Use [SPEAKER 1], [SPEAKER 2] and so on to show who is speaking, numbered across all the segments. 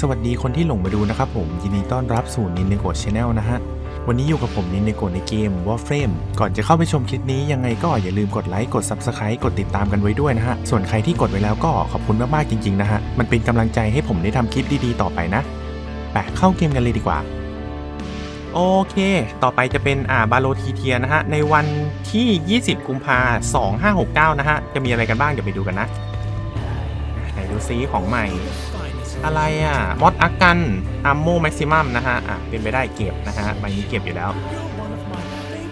[SPEAKER 1] สวัสดีคนที่หลงมาดูนะครับผม ยินดีต้อนรับสู่นินเนโกะชแนลนะฮะ วันนี้อยู่กับผมนินเนโกะในเกม Warframe ก่อนจะเข้าไปชมคลิปนี้ยังไงก็อย่าลืมกดไลค์กด Subscribe กดติดตามกันไว้ด้วยนะฮะ ส่วนใครที่กดไว้แล้วก็ขอบคุณมากๆจริง ๆ นะฮะ มันเป็นกำลังใจให้ผมได้ทำคลิปดีๆต่อไปนะไปเข้าเกมกันเลยดีกว่าโอเค ต่อไปจะเป็นอ่าบาโลทีเทียนะฮะ ในวันที่ 20 กุมภา2569นะฮะ จะมีอะไรกันบ้าง เดี๋ยวไปดูกันนะ ไหนดูซีของใหม่ อะไรอะมอดอักกันอัมโมแม็กซิมัมนะฮะอะเป็นไปได้เก็บนะฮะใบนี้เก็บอยู่แล้ว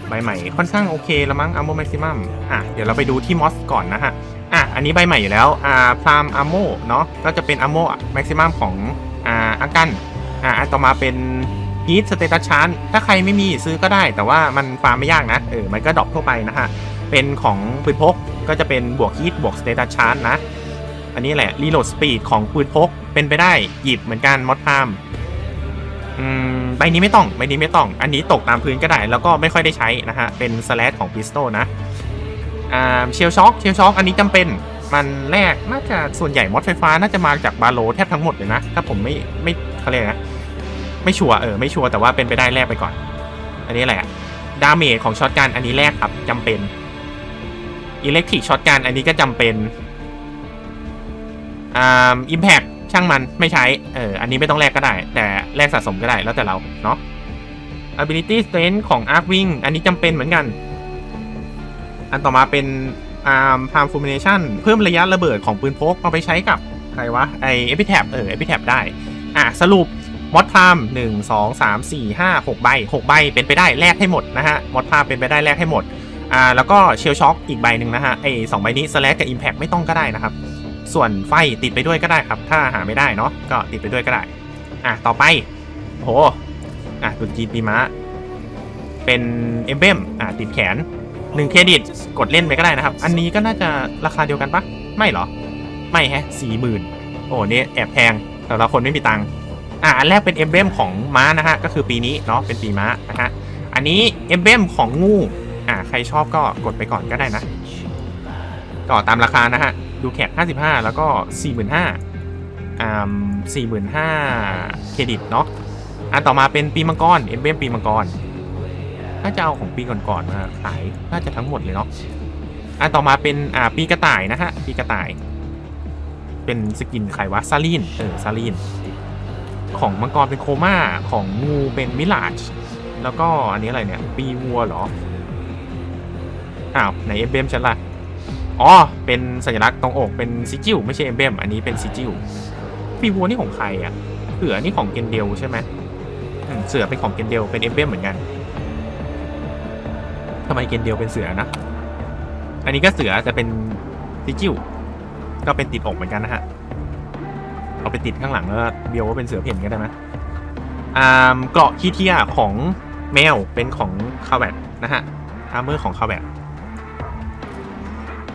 [SPEAKER 1] ใบใหม่ค่อนข้างโอเคแล้วมั้งอัมโมแม็กซิมัมอะเดี๋ยวเราไปดูที่มอสก่อนนะฮะอะอันนี้ใบใหม่อยู่แล้วอ่าพรามอัมโมเนาะก็จะเป็นอัมโมแม็กซิมัมของอ่าอักกันอ่าอันต่อมาเป็นฮีทสเตตัสชานถ้าใครไม่มีซื้อก็ได้ แต่ว่ามันฟาร์มไม่ยากนะเออมันก็ดรอปทั่วไปนะฮะเป็นของปืนพกก็จะเป็นบวกฮีทบวกสเตตัสชานนะ อันนี้แหละรีโหลดสปีดของปืนพกเป็นไปได้หยิบเหมือนกันมอดพามอืมใบนี้ไม่ต้องใบนี้ไม่ต้อง อันนี้ตกตามพื้นก็ได้ แล้วก็ไม่ค่อยได้ใช้นะฮะ เป็นสแลชของพิสโตนะอ่าเชลช็อคเชลช็อคอันนี้จำเป็นมันแรกน่าจะส่วนใหญ่มอดไฟฟ้าน่าจะมาจากบาโลแทบทั้งหมดเลยนะ ถ้าผมไม่ไม่เขาเรียกนะ ไม่ชัวร์เออไม่ชัวร์แต่ว่าเป็นไปได้แรกไปก่อน อันนี้แหละดาเมจของช็อตกันอันนี้แรกครับจำเป็นอิเล็กทริกช็อตกันอันนี้ก็จำเป็น อ่าอิมแพกช่างมันไม่ใช้ เออ อันนี้ไม่ต้องแลกก็ได้ แต่แลกสะสมก็ได้แล้วแต่เรา เนาะ ability strength ของ arc wing อันนี้จำเป็นเหมือนกัน อันต่อมาเป็นอ่า palm fulmination เพิ่มระยะระเบิดของปืนพกเอาไปใช้กับใครวะ ไอ epitap เออ epitap ได้ อะ สรุปมอดพามหนึ่งสองสามสี่ห้าหกใบหกใบเป็นไปได้แลกให้หมดนะฮะ มอดพามเป็นไปได้แลกให้หมด อ่า แล้วก็เชลช็อคอีกใบหนึ่งนะฮะ ไอสองใบนี้สแลกกับ impact ไม่ต้องก็ได้นะครับ ส่วนไฟติดไปด้วยก็ได้ครับ ถ้าหาไม่ได้เนาะก็ติดไปด้วยก็ได้ อะต่อไปโหอะตุนจีนปีม้าเป็นเอมเบมอะติดแขนหนึ่งเครดิตกดเล่นไปก็ได้นะครับ อันนี้ก็น่าจะราคาเดียวกันปะไม่หรอ ไม่แฮะสี่หมื่นโอ้เนี่ยแอบแพงสำหรับคนไม่มีตังค์อะอันแรกเป็นเอมเบมของม้านะฮะก็คือปีนี้เนาะเป็นปีม้านะฮะอันนี้เอมเบมของงูอะใครชอบก็กดไปก่อนก็ได้นะก็ตามราคานะฮะ ดูแคป55 แล้วก็ 45,000อ่า45,000 เครดิตเนาะอันต่อมาเป็นปีมังกรเอ็มเบมปีมังกรถ้าจะเอาของปีก่อนๆมาขายน่าจะทั้งหมดเลยเนาะอันต่อมาเป็นอ่าปีกระต่ายนะฮะปีกระต่าย เป็นสกินใครวะซาลีนเออซาลีนของมังกรเป็นโคม่าของงูเป็นมิลาจแล้วก็อันนี้อะไรเนี่ย ปีวัวเหรออ้าวไหนเอ็มเบมฉันล่ะ อ๋อ เป็นสัญลักษณ์ตรงอกเป็นซิจิวไม่ใช่เอมเบมอันนี้เป็นซิจิวปีวัวนี่ของใครอะเสือนี่ของเกนเดลใช่ไหมเสือเป็นของเกนเดลเป็นเอมเบมเหมือนกันทำไมเกนเดลเป็นเสือนะ อันนี้ก็เสือแต่เป็นซิจิวก็เป็นติดอกเหมือนกันนะฮะเอาไปติดข้างหลังแล้วเบียวว่าเป็นเสือเพ่นก็ได้ไหมอ่าเกราะคีเทียของแมวเป็นของคาแวตนะฮะอาร์เมอร์ของคาแวต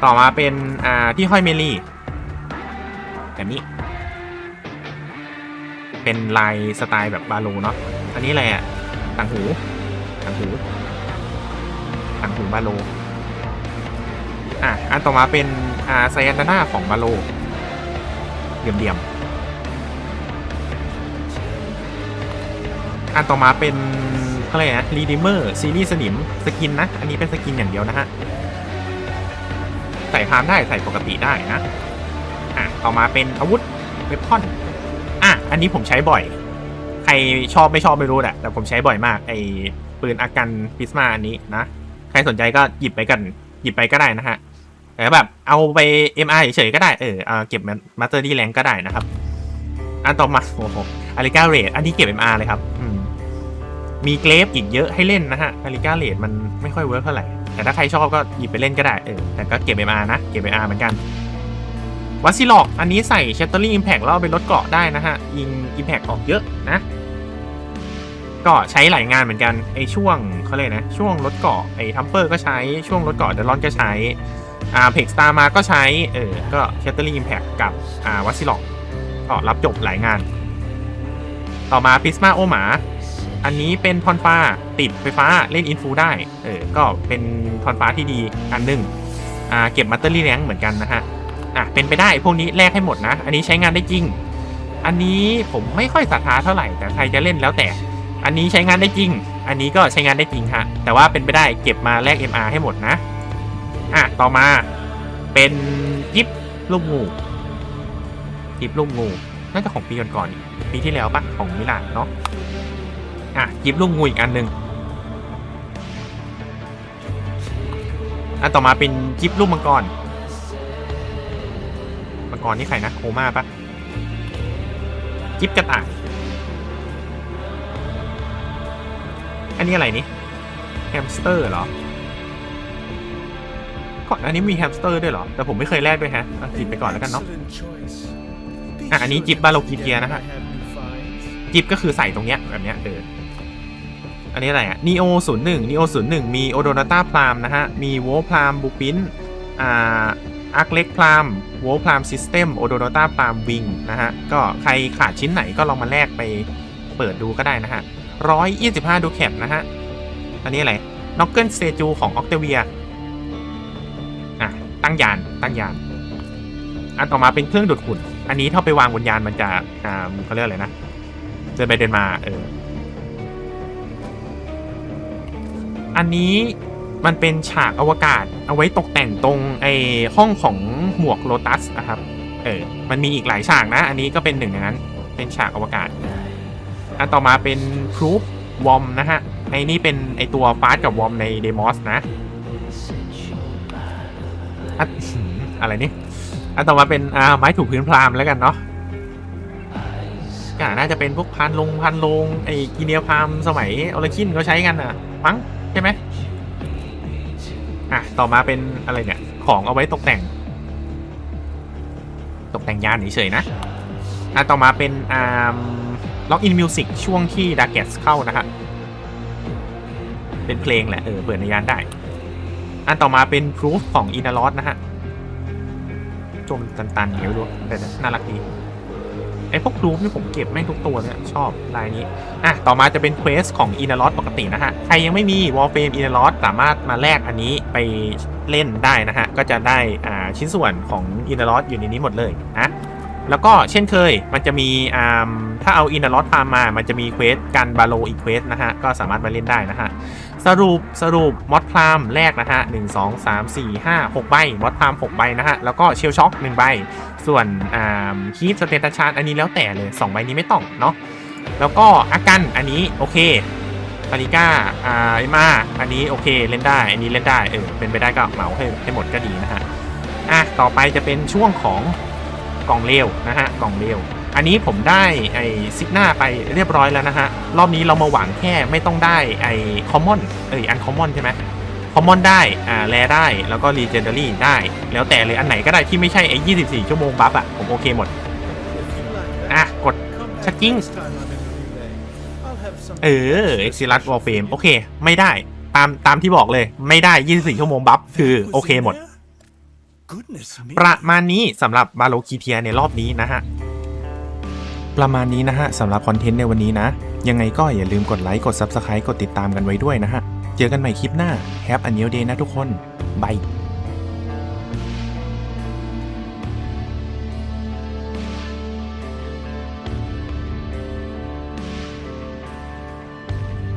[SPEAKER 1] ต่อมาเป็นอ่าที่ห้อยเมลี่แบบนี้ เป็นลายสไตล์แบบบาโลเนาะอันนี้อะไรอะต่างหูต่างหูต่างหูบาโลอะอันต่อมาเป็นอ่าไซยันดาน่าของบาโลเหลี่ยมๆอันต่อมาเป็นอะไรนะรีดิเมอร์ซีรีส์สนิมสกินนะ อันนี้เป็นสกินอย่างเดียวนะฮะ ใส่พามได้ใส่ปกติได้นะอะต่อมาเป็นอาวุธเวพอนอะอันนี้ผมใช้บ่อย ใครชอบไม่ชอบไม่รู้แหละแต่ผมใช้บ่อยมากไอปืนอากันพิสมาอันนี้นะใครสนใจก็หยิบไปกันหยิบไปก็ได้นะฮะแต่แบบเอาไป MR เฉยๆก็ได้เออเอาเก็บมาสเตอร์ดีแรงก็ได้นะครับ อันต่อมาโอ้โหอาริกาเรดอันนี้เก็บ MR เลยครับมมีเกรฟอีกเยอะให้เล่นนะฮะอาริกาเรดมันไม่ค่อยเวิร์กเท่าไหร่ แต่ถ้าใครชอบก็หยิบไปเล่นก็ได้เออแต่ก็เก็บ MR นะ เก็บ MR เหมือนกันวัซิลอก อันนี้ใส่ Shattering Impact แล้วเอาไปลดเกราะได้นะฮะ ยิง Impact ออกเยอะนะ ก็ใช้หลายงานเหมือนกันไอช่วงเขาเลยกนะ ช่วงลดเกราะไอทัมเปอร์ก็ใช้ช่วงลดเกราะเดลอนก็ใช้อ่าเพกสตาร์มาก็ใช้เออก็ Shattering Impact กับอ่าวัซิลอกก็รับจบหลายงาน ต่อมา Prisma โอหมา อันนี้เป็นทอนฟ้าติดไฟฟ้าเล่นอินฟูได้ เออ ก็เป็นทอนฟ้าที่ดีอันหนึ่งอ่า เก็บมัตเตอรี่แรงเหมือนกันนะฮะ อะ เป็นไปได้พวกนี้แลกให้หมดนะ อันนี้ใช้งานได้จริง อันนี้ผมไม่ค่อยศรัทธาเท่าไหร่ แต่ใครจะเล่นแล้วแต่ อันนี้ใช้งานได้จริง อันนี้ก็ใช้งานได้จริงฮะ แต่ว่าเป็นไปได้เก็บมาแลก MR ให้หมดนะ อะ ต่อมา เป็นยิบลูกงูยิบลูกงู น่าจะของปีก่อนๆปีที่แล้วปะของมิลานเนาะ อะยิบลูกงูอีกอันหนึ่งอันต่อมาเป็นยิบลูกมังกร มังกรนี่ใครนะโคม่าปะยิบกระต่าย อันนี้อะไรนี่แฮมสเตอร์เหรอ ก่อนอันนี้มีแฮมสเตอร์ด้วยเหรอ แต่ผมไม่เคยแลกด้วยฮะจิบไปก่อนแล้วกันเนาะ อะอันนี้จิบบาโลกีเทียนะฮะจิบก็คือใส่ตรงเนี้ยแบบเนี้ยเออ อันนี้อะไรอะ Neo 01 Neo 01มีโอโดนาต้าพรามนะฮะ มีโวพรามบูปินอ่าอาร์คเล็กพรามโวพรามซิสเต็มโอโดนาต้าพรามวิงนะฮะ ก็ใครขาดชิ้นไหนก็ลองมาแลกไปเปิดดูก็ได้นะฮะ125ดูแคปนะฮะ อันนี้อะไรน็อกเกิลเซจูของออกเตเวียอะตั้งยานตั้งยาน อันต่อมาเป็นเครื่องดูดฝุ่น อันนี้ถ้าไปวางบนยานมันจะอ่าเขาเรียกอะไรนะเดินไปเดินมาเออ อันนี้มันเป็นฉากอวกาศเอาไว้ตกแต่งตรงไอห้องของหมวกโลตัสนะครับ เออ มันมีอีกหลายฉากนะ อันนี้ก็เป็นหนึ่งในนั้น เป็นฉากอวกาศ อันต่อมาเป็นพรูฟวอมนะฮะไอ้นี่เป็นไอตัวฟาสกับวอมในเดมอสนะอะอะไรนี่ อันต่อมาเป็นอ่าไม้ถูกพื้นพรามแล้วกันเนาะก็น่าจะเป็นพวกพันลงพันลงไอ้กีเนียพรามสมัยออริจินเขาใช้กันอะมั้ง ช่ไหมอะ ต่อมาเป็นอะไรเนี่ย ของเอาไว้ตกแต่ง ตกแต่งยานเฉยๆนะ อะ ต่อมาเป็นอ่าล็อกอินมิวสิกช่วงที่ดาร์เกสเข้านะฮะเป็นเพลงแหละ เออ เปิดในยานได้ อันต่อมาเป็นพรูฟของอินาลอสนะฮะจมตันๆเดี๋ยวดูแต่น่ารักดี ไอ้พวกรูปนี่ผมเก็บแม่งทุกตัวเนี่ยชอบลายนี้ อะ ต่อมาจะเป็นเควสของอินาลอสปกตินะฮะ ใครยังไม่มีวอลเฟมอินาลอสสามารถมาแลกอันนี้ไปเล่นได้นะฮะ ก็จะได้อ่าชิ้นส่วนของอินาลอสอยู่ในนี้หมดเลยนะ แล้วก็เช่นเคยมันจะมีอ่าถ้าเอาอินเดอร์ลอตพามา มันจะมีเควสกันบาโลอีกเควสนะฮะ ก็สามารถมาเล่นได้นะฮะ สรุปสรุปมอดพรามแรกนะฮะหนึ่งสองสามสี่ห้าหกใบมอดพรามหกใบนะฮะ แล้วก็เชลช็อคหนึ่งใบ ส่วนอ่าคีฟสเตตัชาร์อันนี้แล้วแต่เลยสองใบนี้ไม่ต้องเนาะแล้วก็อากันอันนี้โอเคปาริก้าอ่าเอมาอันนี้โอเคเล่นได้อันนี้เล่นได้เออเป็นไปได้ก็เหมาให้ให้หมดก็ดีนะฮะอะต่อไปจะเป็นช่วงของ กล่องเร็วนะฮะกล่องเร็วอันนี้ผมได้ไอซิกหน้าไปเรียบร้อยแล้วนะฮะรอบนี้เรามาหวังแค่ไม่ต้องได้ไอคอมมอนเอ้ยอันคอมมอนใช่ไหมคอมมอนได้อ่าแรได้แล้วก็รีเจนเดารี่ได้ แล้วแต่เลยอันไหนก็ได้ที่ไม่ใช่ไอ24 ชั่วโมงบัฟอะผมโอเคหมด อะ กดชักกิ้งเออเอ็กซิลัสวอลเฟมโอเค ไม่ได้ ตามตามที่บอกเลยไม่ได้ 24 ชั่วโมงบัฟคือโอเคหมด ประมาณนี้สำหรับบาโลคีเทียในรอบนี้นะฮะ ประมาณนี้นะฮะสำหรับคอนเทนต์ในวันนี้นะ ยังไงก็อย่าลืมกดไลค์กด Subscribe กดติดตามกันไว้ด้วยนะฮะ เจอกันใหม่คลิปหน้าแฮปอันเนียลเดย์นะทุกคนบาย